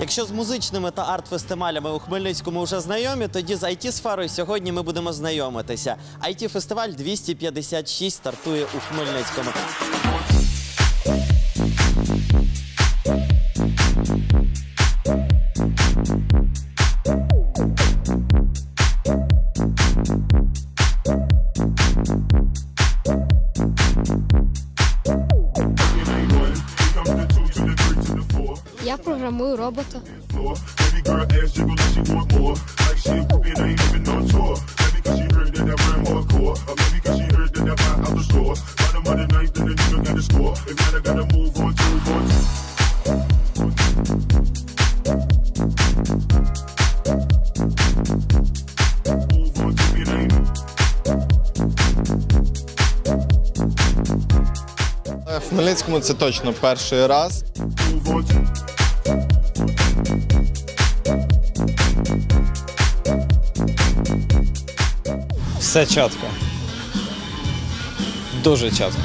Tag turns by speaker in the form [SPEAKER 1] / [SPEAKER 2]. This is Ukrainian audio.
[SPEAKER 1] Якщо з музичними та арт-фестивалями у Хмельницькому вже знайомі, тоді з it сферою сьогодні ми будемо знайомитися. it фестиваль 256 стартує у Хмельницькому.
[SPEAKER 2] To it ain't.
[SPEAKER 3] В Хмельницькому це точно перший раз.
[SPEAKER 2] Move.
[SPEAKER 4] Все чітко. Дуже чітко.